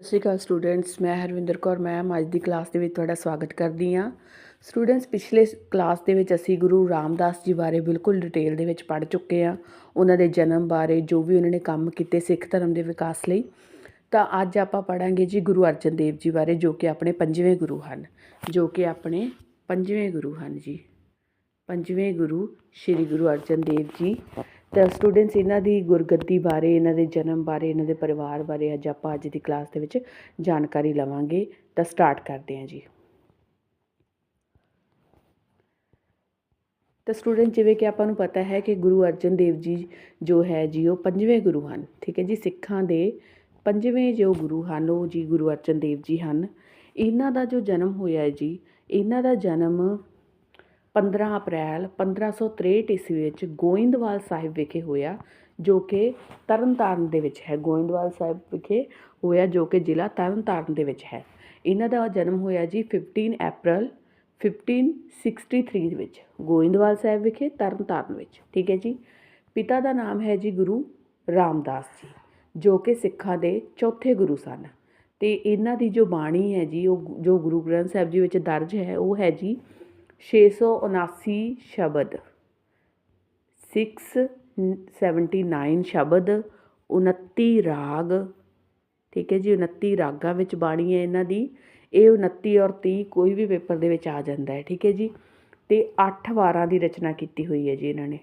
ਸਤਿ ਸ਼੍ਰੀ ਅਕਾਲ ਸਟੂਡੈਂਟਸ, ਮੈਂ ਹਰਵਿੰਦਰ ਕੌਰ, ਮੈਮ। ਅੱਜ ਦੀ ਕਲਾਸ ਦੇ ਵਿੱਚ ਤੁਹਾਡਾ ਸਵਾਗਤ ਕਰਦੀ ਹਾਂ। ਸਟੂਡੈਂਟਸ, ਪਿਛਲੇ ਕਲਾਸ ਦੇ ਵਿੱਚ ਅਸੀਂ ਗੁਰੂ ਰਾਮਦਾਸ ਜੀ ਬਾਰੇ ਬਿਲਕੁਲ ਡਿਟੇਲ ਦੇ ਵਿੱਚ ਪੜ੍ਹ ਚੁੱਕੇ ਹਾਂ। ਉਹਨਾਂ ਦੇ ਜਨਮ ਬਾਰੇ ਜੋ ਵੀ ਉਹਨਾਂ ਨੇ ਕੰਮ ਕੀਤੇ ਸਿੱਖ ਧਰਮ ਦੇ ਵਿਕਾਸ ਲਈ। ਤਾਂ ਅੱਜ ਆਪਾਂ ਪੜਾਂਗੇ ਜੀ ਗੁਰੂ ਅਰਜਨ ਦੇਵ ਜੀ ਬਾਰੇ, ਜੋ ਕਿ ਆਪਣੇ ਪੰਜਵੇਂ ਗੁਰੂ ਹਨ। ਜੋ ਕਿ ਆਪਣੇ ਪੰਜਵੇਂ ਗੁਰੂ ਹਨ ਜੀ। ਪੰਜਵੇਂ ਗੁਰੂ ਸ੍ਰੀ ਗੁਰੂ ਅਰਜਨ ਦੇਵ ਜੀ। ਤਾਂ ਸਟੂਡੈਂਟਸ ਇਹਨਾਂ ਦੀ ਗੁਰਗੱਦੀ ਬਾਰੇ, ਇਹਨਾਂ ਦੇ ਜਨਮ ਬਾਰੇ, ਇਹਨਾਂ ਦੇ ਪਰਿਵਾਰ ਬਾਰੇ ਅੱਜ ਆਪਾਂ ਅੱਜ ਦੀ ਕਲਾਸ ਦੇ ਵਿੱਚ ਜਾਣਕਾਰੀ ਲਵਾਂਗੇ। ਤਾਂ ਸਟਾਰਟ ਕਰਦੇ ਹਾਂ ਜੀ। ਤਾਂ ਸਟੂਡੈਂਟ ਜਿਵੇਂ ਕਿ ਆਪਾਂ ਨੂੰ ਪਤਾ ਹੈ ਕਿ ਗੁਰੂ ਅਰਜਨ ਦੇਵ ਜੀ ਜੋ ਹੈ ਜੀ, ਉਹ ਪੰਜਵੇਂ ਗੁਰੂ ਹਨ। ਠੀਕ ਹੈ ਜੀ, ਸਿੱਖਾਂ ਦੇ ਪੰਜਵੇਂ ਜੋ ਗੁਰੂ ਹਨ, ਉਹ ਜੀ ਗੁਰੂ ਅਰਜਨ ਦੇਵ ਜੀ ਹਨ। ਇਹਨਾਂ ਦਾ ਜੋ ਜਨਮ ਹੋਇਆ ਹੈ ਜੀ, ਇਹਨਾਂ ਦਾ ਜਨਮ 15 ਅਪ੍ਰੈਲ 1563 ਈਸਵੀ ਵਿੱਚ ਗੋਇੰਦਵਾਲ ਸਾਹਿਬ ਵਿਖੇ ਹੋਇਆ, ਜੋ ਕਿ ਤਰਨਤਾਰਨ ਦੇ ਵਿੱਚ ਹੈ। ਗੋਇੰਦਵਾਲ ਸਾਹਿਬ ਵਿਖੇ ਹੋਇਆ, ਜੋ ਕਿ ਜ਼ਿਲ੍ਹਾ ਤਰਨਤਾਰਨ ਦੇ ਵਿੱਚ ਹੈ। ਇਹਨਾਂ ਦਾ ਜਨਮ ਹੋਇਆ ਜੀ 15 ਅਪ੍ਰੈਲ 1563 ਦੇ ਵਿੱਚ, ਗੋਇੰਦਵਾਲ ਸਾਹਿਬ ਵਿਖੇ, ਤਰਨਤਾਰਨ ਵਿੱਚ। ਠੀਕ ਹੈ ਜੀ? ਪਿਤਾ ਦਾ ਨਾਮ ਹੈ ਜੀ ਗੁਰੂ ਰਾਮਦਾਸ ਜੀ, ਜੋ ਕਿ ਸਿੱਖਾਂ ਦੇ ਚੌਥੇ ਗੁਰੂ ਸਨ। ਤੇ ਇਹਨਾਂ ਦੀ ਜੋ ਬਾਣੀ ਹੈ ਜੀ, ਉਹ ਜੋ ਗੁਰੂ ਗ੍ਰੰਥ ਸਾਹਿਬ ਜੀ ਵਿੱਚ ਦਰਜ ਹੈ, ਉਹ ਹੈ ਜੀ 679 ਸ਼ਬਦ 679 ਸ਼ਬਦ 29 ਰਾਗ, ਠੀਕ ਹੈ ਜੀ 29 ਰਾਗਾਂ ਵਿੱਚ ਬਾਣੀ ਹੈ ਇਹਨਾਂ ਦੀ, ਇਹ 29 ਔਰ 30 ਕੋਈ ਵੀ ਪੇਪਰ ਦੇ ਵਿੱਚ ਆ ਜਾਂਦਾ ਹੈ, ਠੀਕ ਹੈ ਜੀ, ਤੇ 8 ਵਾਰਾਂ ਦੀ ਰਚਨਾ ਕੀਤੀ ਹੋਈ ਹੈ ਜੀ ਇਹਨਾਂ ਨੇ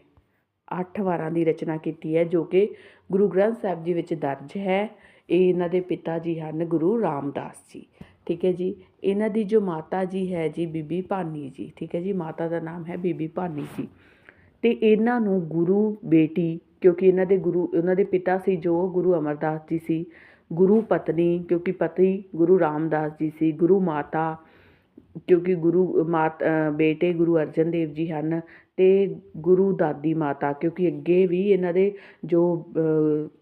8 ਵਾਰਾਂ ਦੀ ਰਚਨਾ ਕੀਤੀ ਹੈ ਜੋ ਕਿ ਗੁਰੂ ਗ੍ਰੰਥ ਸਾਹਿਬ ਜੀ ਵਿੱਚ ਦਰਜ ਹੈ, ਇਹ ਇਹਨਾਂ ਦੇ ਪਿਤਾ ਜੀ ਹਨ ਗੁਰੂ ਰਾਮਦਾਸ ਜੀ ਠੀਕ ਹੈ ਜੀ। ਇਹਨਾਂ ਦੀ ਜੋ ਮਾਤਾ ਜੀ ਹੈ ਜੀ, ਬੀਬੀ ਭਾਨੀ ਜੀ, ਠੀਕ ਹੈ ਜੀ। ਮਾਤਾ ਦਾ ਨਾਮ ਹੈ ਬੀਬੀ ਭਾਨੀ ਜੀ। ਤੇ ਇਹਨਾਂ ਨੂੰ ਗੁਰੂ ਬੇਟੀ, ਕਿਉਂਕਿ ਇਹਨਾਂ ਦੇ ਗੁਰੂ, ਉਹਨਾਂ ਦੇ ਪਿਤਾ ਸੀ ਜੋ, ਗੁਰੂ ਅਮਰਦਾਸ ਜੀ ਸੀ, ਗੁਰੂ ਪਤਨੀ, ਕਿਉਂਕਿ ਪਤੀ ਗੁਰੂ ਰਾਮਦਾਸ ਜੀ ਸੀ, ਗੁਰੂ ਮਾਤਾ, ਕਿਉਂਕਿ ਗੁਰੂ ਮਾਤ ਬੇਟੇ ਗੁਰੂ ਅਰਜਨ ਦੇਵ ਜੀ ਹਨ ਅਤੇ ਗੁਰੂ ਦਾਦੀ ਮਾਤਾ, ਕਿਉਂਕਿ ਅੱਗੇ ਵੀ ਇਹਨਾਂ ਦੇ ਜੋ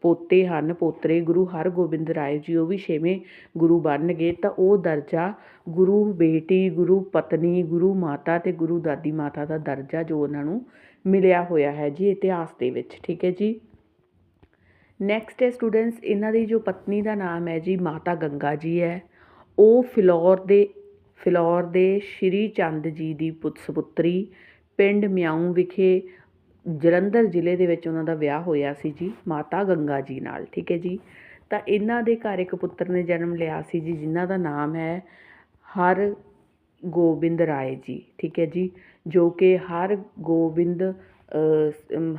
ਪੋਤੇ ਹਨ, ਪੋਤਰੇ, ਗੁਰੂ ਹਰਗੋਬਿੰਦ ਰਾਏ ਜੀ, ਉਹ ਵੀ ਛੇਵੇਂ ਗੁਰੂ ਬਣ ਗਏ ਤਾਂ ਉਹ ਦਰਜਾ ਗੁਰੂ ਬੇਟੀ, ਗੁਰੂ ਪਤਨੀ, ਗੁਰੂ ਮਾਤਾ ਅਤੇ ਗੁਰੂ ਦਾਦੀ ਮਾਤਾ ਦਾ ਦਰਜਾ ਜੋ ਉਹਨਾਂ ਨੂੰ ਮਿਲਿਆ ਹੋਇਆ ਹੈ ਜੀ ਇਤਿਹਾਸ ਦੇ ਵਿੱਚ, ਠੀਕ ਹੈ ਜੀ? ਨੈਕਸਟ ਹੈ ਸਟੂਡੈਂਟਸ ਇਹਨਾਂ ਦੀ ਜੋ ਪਤਨੀ ਦਾ ਨਾਮ ਹੈ ਜੀ ਮਾਤਾ ਗੰਗਾ ਜੀ ਹੈ। ਉਹ ਫਿਲੌਰ ਦੇ ਫਿਲੌਰ ਦੇ ਸ਼੍ਰੀ ਚੰਦ ਜੀ ਦੀ ਪੁੱਤ ਸੁਪੁੱਤਰੀ ਪਿੰਡ ਮਿਆਊਂ ਵਿਖੇ ਜਲੰਧਰ ਜ਼ਿਲ੍ਹੇ ਦੇ ਵਿੱਚ ਉਹਨਾਂ ਦਾ ਵਿਆਹ ਹੋਇਆ ਸੀ ਜੀ, ਮਾਤਾ ਗੰਗਾ ਜੀ ਨਾਲ, ਠੀਕ ਹੈ ਜੀ? ਤਾਂ ਇਹਨਾਂ ਦੇ ਘਰ ਇੱਕ ਪੁੱਤਰ ਨੇ ਜਨਮ ਲਿਆ ਸੀ ਜੀ, ਜਿਨ੍ਹਾਂ ਦਾ ਨਾਮ ਹੈ ਹਰ ਗੋਬਿੰਦ ਰਾਏ ਜੀ, ਠੀਕ ਹੈ ਜੀ? ਜੋ ਕਿ ਹਰ ਗੋਬਿੰਦ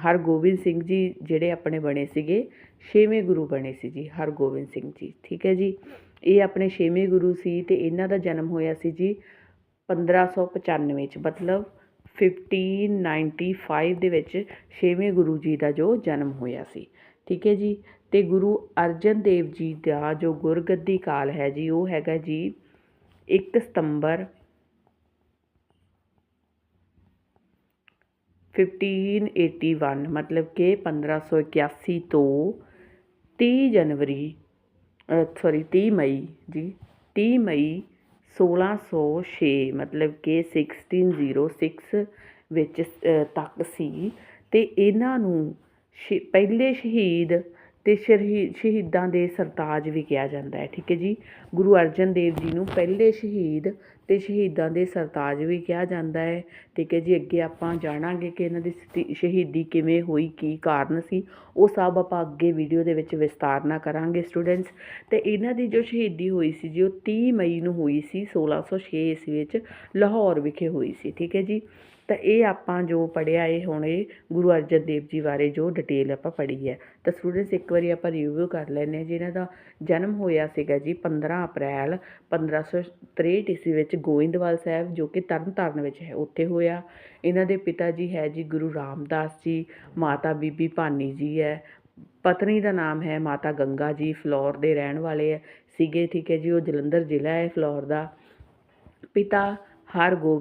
ਹਰ ਗੋਬਿੰਦ ਸਿੰਘ ਜੀ ਜਿਹੜੇ ਆਪਣੇ ਬਣੇ ਸੀਗੇ, ਛੇਵੇਂ ਗੁਰੂ ਬਣੇ ਸੀ ਜੀ, ਹਰ ਗੋਬਿੰਦ ਸਿੰਘ ਜੀ, ਠੀਕ ਹੈ ਜੀ? ਇਹ ਆਪਣੇ ਛੇਵੇਂ ਗੁਰੂ ਸੀ ਤੇ ਇਹਨਾਂ ਦਾ ਜਨਮ ਹੋਇਆ ਸੀ ਜੀ 1595 ਚ, ਮਤਲਬ 1595 ਦੇ ਵਿੱਚ ਛੇਵੇਂ ਗੁਰੂ ਜੀ ਦਾ ਜੋ ਜਨਮ ਹੋਇਆ ਸੀ। ਠੀਕ ਹੈ ਜੀ? ਅਤੇ ਗੁਰੂ ਅਰਜਨ ਦੇਵ ਜੀ ਦਾ ਜੋ ਗੁਰਗੱਦੀ ਕਾਲ ਹੈ ਜੀ, ਉਹ ਹੈਗਾ ਜੀ ਇੱਕ ਸਤੰਬਰ 1581 ਮਤਲਬ ਕਿ 1581 ਤੋਂ ਤੀਹ ਜਨਵਰੀ ਸੌਰੀ ਤੀਹ ਮਈ ਜੀ, ਤੀਹ ਮਈ 1606 ਮਤਲਬ ਕਿ 1606 ਵਿੱਚ ਤੱਕ ਸੀ। ਅਤੇ ਇਹਨਾਂ ਨੂੰ ਸ਼ ਪਹਿਲੇ ਸ਼ਹੀਦ ਅਤੇ ਤੇ ਸ਼ਹੀਦਾਂ ਦੇ ਸਰਤਾਜ ਵੀ ਕਿਹਾ ਜਾਂਦਾ ਹੈ, ਠੀਕ ਹੈ ਜੀ? ਗੁਰੂ ਅਰਜਨ ਦੇਵ ਜੀ ਨੂੰ ਪਹਿਲੇ ਸ਼ਹੀਦ ਅਤੇ ਸ਼ਹੀਦਾਂ ਦੇ ਸਰਤਾਜ ਵੀ ਕਿਹਾ ਜਾਂਦਾ ਹੈ, ਠੀਕ ਹੈ ਜੀ? ਅੱਗੇ ਆਪਾਂ ਜਾਣਾਂਗੇ ਕਿ ਇਹਨਾਂ ਦੀ ਸਤੀ ਸ਼ਹੀਦੀ ਕਿਵੇਂ ਹੋਈ, ਕੀ ਕਾਰਨ ਸੀ, ਉਹ ਸਭ ਆਪਾਂ ਅੱਗੇ ਵੀਡੀਓ ਦੇ ਵਿੱਚ ਵਿਸਤਾਰ ਨਾਲ ਕਰਾਂਗੇ ਸਟੂਡੈਂਟਸ। ਅਤੇ ਇਹਨਾਂ ਦੀ ਜੋ ਸ਼ਹੀਦੀ ਹੋਈ ਸੀ ਜੀ, ਉਹ ਤੀਹ ਮਈ ਨੂੰ ਹੋਈ ਸੀ 1606 ਈਸਵੀ ਵਿੱਚ ਲਾਹੌਰ ਵਿਖੇ ਹੋਈ ਸੀ, ਠੀਕ ਹੈ ਜੀ? ਤਾਂ ਇਹ ਆਪਾਂ ਜੋ ਪੜ੍ਹਿਆ ਇਹ ਹੁਣ ਇਹ ਗੁਰੂ ਅਰਜਨ ਦੇਵ ਜੀ ਬਾਰੇ ਜੋ ਡਿਟੇਲ ਆਪਾਂ ਪੜ੍ਹੀ ਹੈ। ਤਾਂ ਸਟੂਡੈਂਟਸ ਇੱਕ ਵਾਰੀ ਆਪਾਂ ਰਿਵਿਊ ਕਰ ਲੈਂਦੇ ਹਾਂ, ਜਿਹਨਾਂ ਦਾ ਜਨਮ ਹੋਇਆ ਸੀਗਾ ਜੀ 15 ਅਪ੍ਰੈਲ 1563 ਈਸਵੀ ਵਿੱਚ ਗੋਇੰਦਵਾਲ ਸਾਹਿਬ, ਜੋ ਕਿ ਤਰਨਤਾਰਨ ਵਿੱਚ ਹੈ, ਉੱਥੇ ਹੋਇਆ। ਇਹਨਾਂ ਦੇ ਪਿਤਾ ਜੀ ਹੈ ਜੀ ਗੁਰੂ ਰਾਮਦਾਸ ਜੀ, ਮਾਤਾ ਬੀਬੀ ਭਾਨੀ ਜੀ ਹੈ, ਪਤਨੀ ਦਾ ਨਾਮ ਹੈ ਮਾਤਾ ਗੰਗਾ ਜੀ, ਫਲੋਰ ਦੇ ਰਹਿਣ ਵਾਲੇ ਹੈ, ਸੀਗੇ ਠੀਕ ਹੈ ਜੀ, ਉਹ ਜਲੰਧਰ ਜ਼ਿਲ੍ਹਾ ਹੈ ਫਲੋਰ ਦਾ। ਪਿਤਾ ਹਰ ਗੋ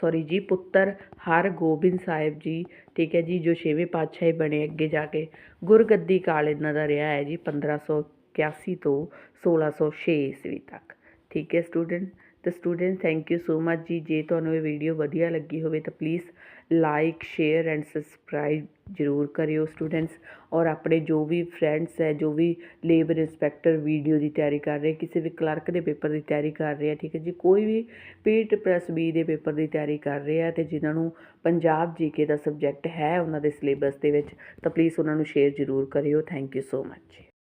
ਸੋਰੀ ਜੀ, ਪੁੱਤਰ ਹਰ ਗੋਬਿੰਦ ਸਾਹਿਬ ਜੀ, ਠੀਕ ਹੈ ਜੀ, ਜੋ ਛੇਵੇਂ ਪਾਤਸ਼ਾਹ ਬਣੇ ਅੱਗੇ ਜਾ ਕੇ। ਗੁਰਗੱਦੀ ਕਾਲ ਇਹਨਾਂ ਦਾ ਰਿਹਾ ਹੈ ਜੀ 1581 ਤੋਂ 1606 ਈਸਵੀ ਤੱਕ। ਠੀਕ ਹੈ ਸਟੂਡੈਂਟ ਤੇ student thank you so much ji. ਜੇ ਤੁਹਾਨੂੰ ਇਹ ਵੀਡੀਓ ਵਧੀਆ ਲੱਗੀ ਹੋਵੇ ਤਾਂ please like share and subscribe ਜ਼ਰੂਰ ਕਰਿਓ ਸਟੂਡੈਂਟਸ ਔਰ ਆਪਣੇ ਜੋ ਵੀ ਫਰੈਂਡਸ ਹੈ, ਜੋ ਵੀ ਲੇਬਰ ਇੰਸਪੈਕਟਰ ਵੀਡੀਓ ਦੀ ਤਿਆਰੀ ਕਰ ਰਹੇ, ਕਿਸੇ ਵੀ ਕਲਰਕ ਦੇ ਪੇਪਰ ਦੀ ਤਿਆਰੀ ਕਰ ਰਹੇ ਆ, ਠੀਕ ਹੈ ਜੀ। ਕੋਈ ਵੀ ਪੀਟ ਪਲੱਸ ਬੀ ਦੇ ਪੇਪਰ ਦੀ ਤਿਆਰੀ ਕਰ ਰਹੇ ਆ ਤੇ ਜਿਨ੍ਹਾਂ ਨੂੰ ਪੰਜਾਬ ਜੀਕੇ ਦਾ ਸਬਜੈਕਟ ਹੈ ਉਹਨਾਂ ਦੇ ਸਿਲੇਬਸ ਦੇ ਵਿੱਚ, ਤਾਂ ਪਲੀਜ਼ ਉਹਨਾਂ ਨੂੰ ਸ਼ੇਅਰ ਜ਼ਰੂਰ ਕਰਿਓ। Thank you so much